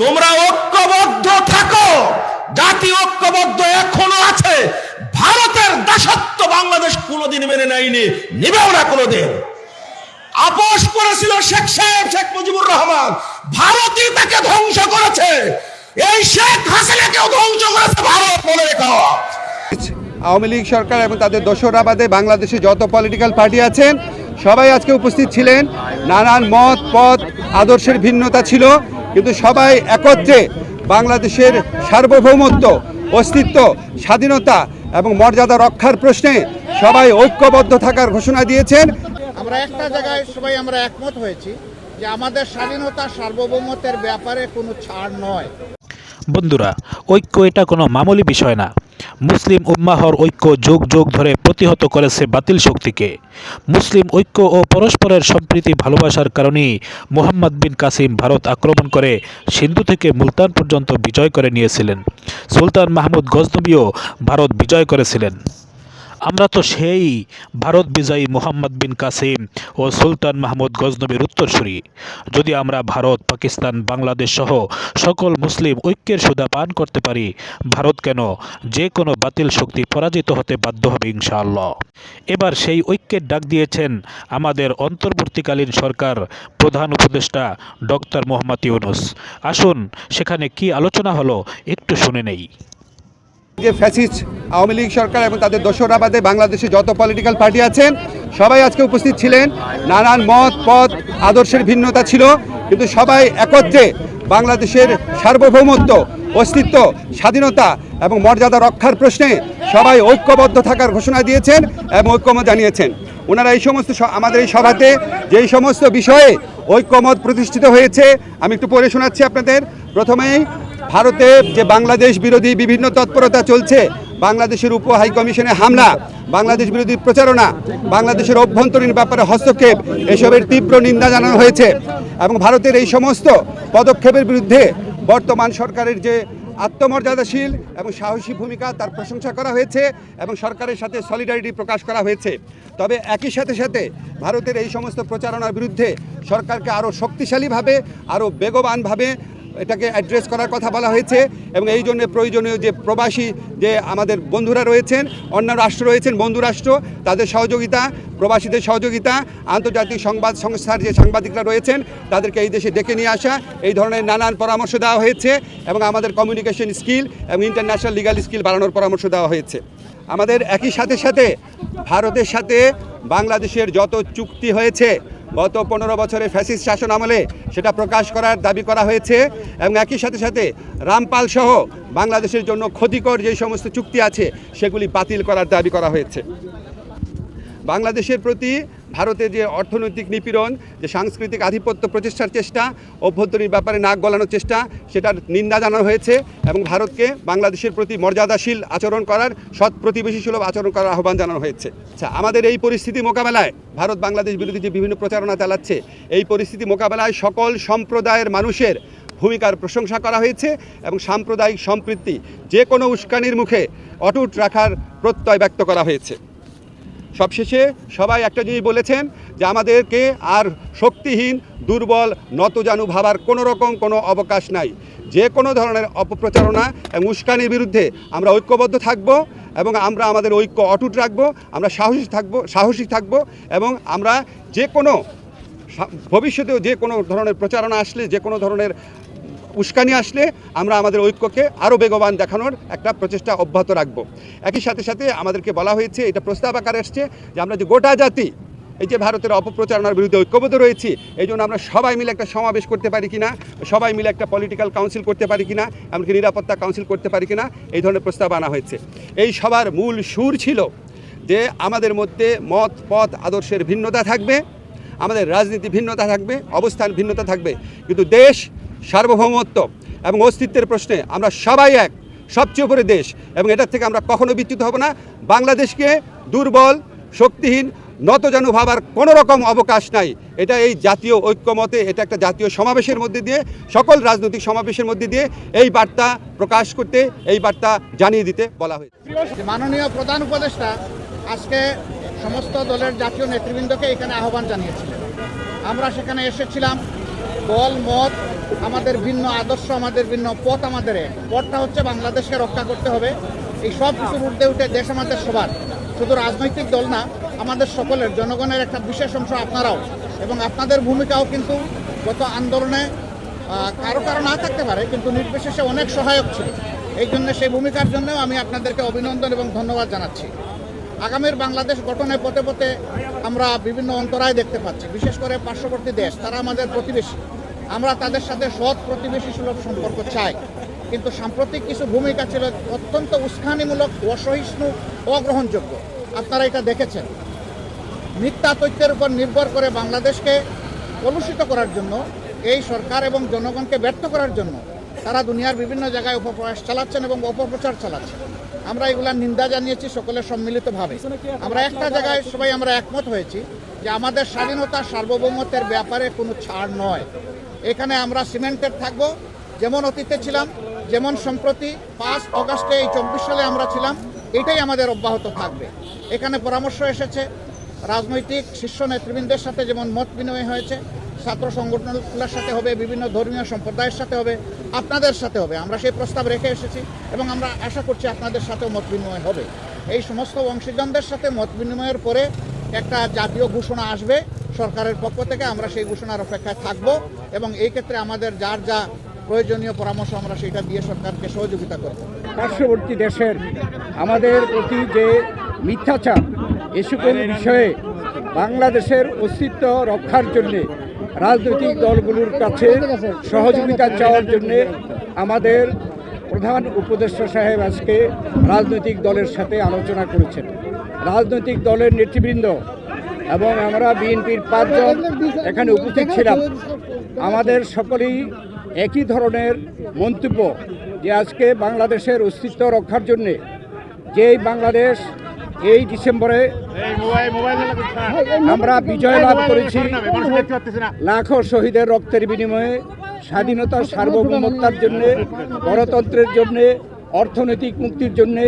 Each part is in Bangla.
তোমরা ঐক্যবদ্ধ থাকো। জাতি ঐক্যবদ্ধ এখনও আছে। ভারতের দাসত্ব বাংলাদেশ কোনোদিন মেনে নেয়নি, নিবেও না কোনোদিন। আপোষ করেছিল শেখ সাহেব, শেখ মুজিবুর রহমান। ভারতই তাকে ধ্বংস করেছে। এই শেখ হাসিনাকেও ধ্বংস করেছে ভারত, মনে রেখো। আওয়ামী লীগ সরকার এবং তাদের দোসরা বাদে বাংলাদেশে যত পলিটিক্যাল পার্টি আছেন, সবাই আজকে উপস্থিত ছিলেন। নানান মত, পথ, আদর্শের ভিন্নতা ছিল। কিন্তু সবাই একত্রে বাংলাদেশের সার্বভৌমত্ব অস্তিত্ব স্বাধীনতা এবং মর্যাদা রক্ষার প্রশ্নে সবাই ঐক্যবদ্ধ থাকার ঘোষণা দিয়েছেন। আমরা একটা জায়গায় সবাই আমরা একমত হয়েছি যে আমাদের স্বাধীনতা সার্বভৌমত্বের ব্যাপারে কোনো ছাড় নয়। বন্ধুরা ঐক্য এটা কোনো মামুলি বিষয় না। মুসলিম উম্মাহর ঐক্য যুগ যুগ ধরে প্রতিহত করেছে বাতিল শক্তিকে। মুসলিম ঐক্য ও পরস্পরের সম্প্রীতি ভালোবাসার কারণেই মোহাম্মদ বিন কাসিম ভারত আক্রমণ করে সিন্ধু থেকে মুলতান পর্যন্ত বিজয় করে নিয়েছিলেন। সুলতান মাহমুদ গজনবীও ভারত বিজয় করেছিলেন। আমরা তো সেই ভারত বিজয়ী মোহাম্মদ বিন কাসিম ও সুলতান মাহমুদ গজনবীর উত্তরসূরি। যদি আমরা ভারত, পাকিস্তান, বাংলাদেশ সহ সকল মুসলিম ঐক্যের সুদা পান করতে পারি, ভারত কেন যে কোনো বাতিল শক্তি পরাজিত হতে বাধ্য হবে ইনশাআল্লাহ। এবার সেই ঐক্যের ডাক দিয়েছেন আমাদের অন্তর্বর্তীকালীন সরকার প্রধান উপদেষ্টা ডক্টর মোহাম্মদ ইউনুস। আসুন, সেখানে কি আলোচনা হলো একটু শুনে নেই। যে ফ্যাসিস্ট আওয়ামী লীগ সরকার এবং তাদের দোসরা বাদে বাংলাদেশে যত পলিটিক্যাল পার্টি আছেন, সবাই আজকে উপস্থিত ছিলেন। নানান মত পথ আদর্শের ভিন্নতা ছিল, কিন্তু সবাই একত্রে বাংলাদেশের সার্বভৌমত্ব, অস্তিত্ব, স্বাধীনতা এবং মর্যাদা রক্ষার প্রশ্নে সবাই ঐক্যবদ্ধ থাকার ঘোষণা দিয়েছেন এবং ঐক্যমত জানিয়েছেন। ওনারা এই সমস্ত আমাদের এই সভাতে যেই সমস্ত বিষয়ে ঐক্যমত প্রতিষ্ঠিত হয়েছে, আমি একটু পড়ে শোনাচ্ছি আপনাদের। প্রথমেই ভারতে যে বাংলাদেশ বিরোধী বিভিন্ন তৎপরতা চলছে, বাংলাদেশের উপ হাই কমিশনে হামলা, বাংলাদেশ বিরোধী প্রচারণা, বাংলাদেশের অভ্যন্তরীণ ব্যাপারে হস্তক্ষেপ, এসবের তীব্র নিন্দা জানানো হয়েছে এবং ভারতের এই সমস্ত পদক্ষেপের বিরুদ্ধে বর্তমান সরকারের যে আত্মমর্যাদাশীল এবং সাহসী ভূমিকা তার প্রশংসা করা হয়েছে এবং সরকারের সাথে সলিডারিটি প্রকাশ করা হয়েছে। তবে একই সাথে সাথে ভারতের এই সমস্ত প্রচারণার বিরুদ্ধে সরকারকে আরও শক্তিশালীভাবে, আরও বেগবানভাবে এটাকে অ্যাড্রেস করার কথা বলা হয়েছে এবং এই জন্য প্রয়োজনীয় যে প্রবাসী, যে আমাদের বন্ধুরা রয়েছেন অন্য রাষ্ট্র রয়েছেন, বন্ধু রাষ্ট্র, তাদের সহযোগিতা, প্রবাসীদের সহযোগিতা, আন্তর্জাতিক সংবাদ সংস্থার যে সাংবাদিকরা রয়েছেন, তাদেরকে এই দেশে ডেকে নিয়ে আসা, এই ধরনের নানান পরামর্শ দেওয়া হয়েছে এবং আমাদের কমিউনিকেশন স্কিল এবং ইন্টারন্যাশনাল লিগাল স্কিল বাড়ানোর পরামর্শ দেওয়া হয়েছে। আমাদের একই সাথে সাথে ভারতের সাথে বাংলাদেশের যত চুক্তি হয়েছে গত পনেরো বছরে ফ্যাসিস্ট শাসন আমলে সেটা প্রকাশ করার দাবি করা হয়েছে এবং একই সাথে সাথে রামপাল সহ বাংলাদেশের জন্য ক্ষতিকর যে সমস্ত চুক্তি আছে সেগুলি বাতিল করার দাবি করা হয়েছে। বাংলাদেশের প্রতি ভারতের যে অর্থনৈতিক নিপীড়ন, যে সাংস্কৃতিক আধিপত্য প্রতিষ্ঠার চেষ্টা, অভ্যন্তরীণ ব্যাপারে নাক গলানোর চেষ্টা, সেটার নিন্দা জানানো হয়েছে এবং ভারতকে বাংলাদেশের প্রতি মর্যাদাশীল আচরণ করার সৎ প্রতিবেশী সুলভ আচরণ করার আহ্বান জানানো হয়েছে। আচ্ছা আমাদের এই পরিস্থিতি মোকাবেলায় ভারত বাংলাদেশ বিরোধী যে বিভিন্ন প্রচারণা চালাচ্ছে, এই পরিস্থিতি মোকাবেলায় সকল সম্প্রদায়ের মানুষের ভূমিকার প্রশংসা করা হয়েছে এবং সাম্প্রদায়িক সম্পৃক্তি যে কোনো উস্কানির মুখে অটুট রাখার প্রত্যয় ব্যক্ত করা হয়েছে। সবশেষে সবাই একটা জিনিস বলেছেন যে আমাদেরকে আর শক্তিহীন, দুর্বল, নতজানু ভাবার কোনো রকম কোনো অবকাশ নাই। যে কোনো ধরনের অপপ্রচারণা এবং উস্কানির বিরুদ্ধে আমরা ঐক্যবদ্ধ থাকব এবং আমরা আমাদের ঐক্য অটুট রাখব, আমরা সাহসী থাকব সাহসী থাকব এবং আমরা যে কোনো ভবিষ্যতেও যে কোনো ধরনের প্রচারণা আসলে, যে কোনো ধরনের উস্কানি আসলে আমরা আমাদের ঐক্যকে আরও বেগবান দেখানোর একটা প্রচেষ্টা অব্যাহত রাখব। একই সাথে সাথে আমাদেরকে বলা হয়েছে, এটা প্রস্তাব আকারে আসছে যে আমরা যে গোটা জাতি, এই যে ভারতের অপপ্রচারণার বিরুদ্ধে ঐক্যবদ্ধ রয়েছি, এই জন্য আমরা সবাই মিলে একটা সমাবেশ করতে পারি কিনা, সবাই মিলে একটা পলিটিক্যাল কাউন্সিল করতে পারি কিনা, এমনকি নিরাপত্তা কাউন্সিল করতে পারি কিনা, এই ধরনের প্রস্তাব আনা হয়েছে। এই সবার মূল সুর ছিল যে আমাদের মধ্যে মত, পথ, আদর্শের ভিন্নতা থাকবে, আমাদের রাজনীতি ভিন্নতা থাকবে, অবস্থান ভিন্নতা থাকবে, কিন্তু দেশ সার্বভৌমত্ব এবং অস্তিত্বের প্রশ্নে আমরা সবাই এক, সবচেয়ে উপরে দেশ এবং এটার থেকে আমরা কখনো বিচ্যুত হব না। বাংলাদেশকে দুর্বল, শক্তিহীন, নতজানু ভাবার কোনো রকম অবকাশ নাই। এটা এই জাতীয় ঐক্যমতে, এটা একটা জাতীয় সমাবেশের মধ্যে দিয়ে, সকল রাজনৈতিক সমাবেশের মধ্যে দিয়ে এই বার্তা প্রকাশ করতে, এই বার্তা জানিয়ে দিতে বলা হয়েছে। মাননীয় প্রধান উপদেষ্টা আজকে সমস্ত দলের জাতীয় নেতৃবৃন্দকে এখানে আহ্বান জানিয়েছিলেন। আমরা সেখানে এসেছিলাম দল মত আমাদের ভিন্ন আদর্শ, আমাদের ভিন্ন পথ আমাদের পথটা হচ্ছে বাংলাদেশকে রক্ষা করতে হবে। এই সব কিছুর ঊর্ধ্বে উঠে দেশ আমাদের সবার। শুধু রাজনৈতিক দল না, আমাদের সকলের, জনগণের একটা বিশেষ অংশ আপনারাও। এবং আপনাদের ভূমিকাও কিন্তু গত আন্দোলনে কারও কারও না থাকতে পারে, কিন্তু নির্বিশেষে অনেক সহায়ক ছিল। এই জন্য সেই ভূমিকার জন্যও আমি আপনাদেরকে অভিনন্দন এবং ধন্যবাদ জানাচ্ছি। আগামীর বাংলাদেশ গঠনে পথে পথে আমরা বিভিন্ন অন্তরায় দেখতে পাচ্ছি। বিশেষ করে পার্শ্ববর্তী দেশ, তারা আমাদের প্রতিবেশী। আমরা তাদের সাথে সৎ প্রতিবেশী সুলভ সম্পর্ক চাই। কিন্তু সাম্প্রতিক কিছু ভূমিকা ছিল অত্যন্ত উস্কানিমূলক, অসহিষ্ণু, অগ্রহণযোগ্য। আপনারা এটা দেখেছেন। মিথ্যা তথ্যের উপর নির্ভর করে বাংলাদেশকে কলুষিত করার জন্য, এই সরকার এবং জনগণকে ব্যর্থ করার জন্য তারা দুনিয়ার বিভিন্ন জায়গায় অপপ্রয়াস চালাচ্ছেন এবং অপপ্রচার চালাচ্ছেন আমরা এগুলার নিন্দা জানিয়েছি সকলের সম্মিলিতভাবে। আমরা একটা জায়গায় সবাই আমরা একমত হয়েছি যে আমাদের স্বাধীনতা সার্বভৌমত্বের ব্যাপারে কোনো ছাড় নয়। এখানে আমরা সিমেন্টেড থাকব। যেমন অতীতে ছিলাম, যেমন সম্প্রতি পাঁচ অগাস্টে এই চব্বিশ সালে আমরা ছিলাম, এটাই আমাদের অব্যাহত থাকবে। এখানে পরামর্শ এসেছে, রাজনৈতিক শীর্ষ নেতৃবৃন্দের সাথে যেমন মত বিনিময় হয়েছে, ছাত্র সংগঠনগুলোর সাথে হবে, বিভিন্ন ধর্মীয় সম্প্রদায়ের সাথে হবে, আপনাদের সাথে হবে। আমরা সেই প্রস্তাব রেখে এসেছি এবং আমরা আশা করছি আপনাদের সাথেও মত বিনিময় হবে। এই সমস্ত অংশীজনদের সাথে মত বিনিময়ের পরে একটা জাতীয় ঘোষণা আসবে। সরকারের পক্ষ থেকে আমরা সেই ঘোষণার অপেক্ষায় থাকব এবং এই ক্ষেত্রে আমাদের যার যা প্রয়োজনীয় পরামর্শ আমরা সেটা দিয়ে সরকারকে সহযোগিতা করব। পার্শ্ববর্তী দেশের আমাদের প্রতি যে মিথ্যাচার এ সকল বিষয়ে বাংলাদেশের অস্তিত্ব রক্ষার জন্যে রাজনৈতিক দলগুলোর কাছে সহযোগিতা চাওয়ার জন্যে আমাদের প্রধান উপদেষ্টা সাহেব আজকে রাজনৈতিক দলের সাথে আলোচনা করেছেন। রাজনৈতিক দলের নেতৃবৃন্দ এবং আমরা বিএনপির পাঁচজন এখানে উপস্থিত ছিলাম। আমাদের সকলেই একই ধরনের মন্তব্য যে আজকে বাংলাদেশের অস্তিত্ব রক্ষার জন্যে যেই বাংলাদেশ এই ডিসেম্বরে আমরা বিজয় লাভ করেছি। লাখো শহীদের রক্তের বিনিময়ে স্বাধীনতার সার্বভৌমত্তার জন্য, গণতন্ত্রের জন্য, অর্থনৈতিক মুক্তির জন্য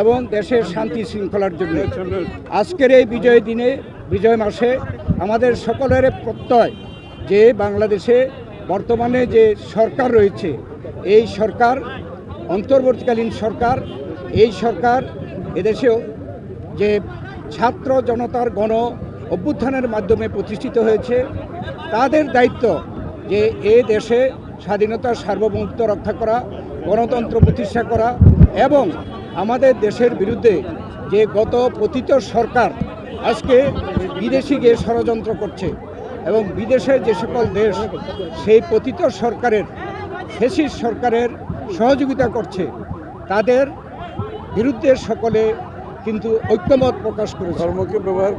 এবং দেশের শান্তি শৃঙ্খলার জন্য। আজকের এই বিজয় দিনে বিজয় মাসে আমাদের সকলের প্রত্যয় যে বাংলাদেশে বর্তমানে যে সরকার রয়েছে, এই সরকার, অন্তর্বর্তীকালীন সরকার, এই সরকার এদেশেও যে ছাত্র জনতার গণ অভ্যুত্থানের মাধ্যমে প্রতিষ্ঠিত হয়েছে, তাদের দায়িত্ব যে এ দেশে স্বাধীনতার সার্বভৌমত্ব রক্ষা করা, গণতন্ত্র প্রতিষ্ঠা করা এবং আমাদের দেশের বিরুদ্ধে যে গত পতিত সরকার আজকে বিদেশি গিয়ে ষড়যন্ত্র করছে এবং বিদেশের যে সকল দেশ, সেই পতিত সরকারের, ফেসিস সরকারের সহযোগিতা করছে, তাদের বিরুদ্ধে সকলে কিন্তু ঐক্যমত প্রকাশ করে ধর্মকে ব্যবহার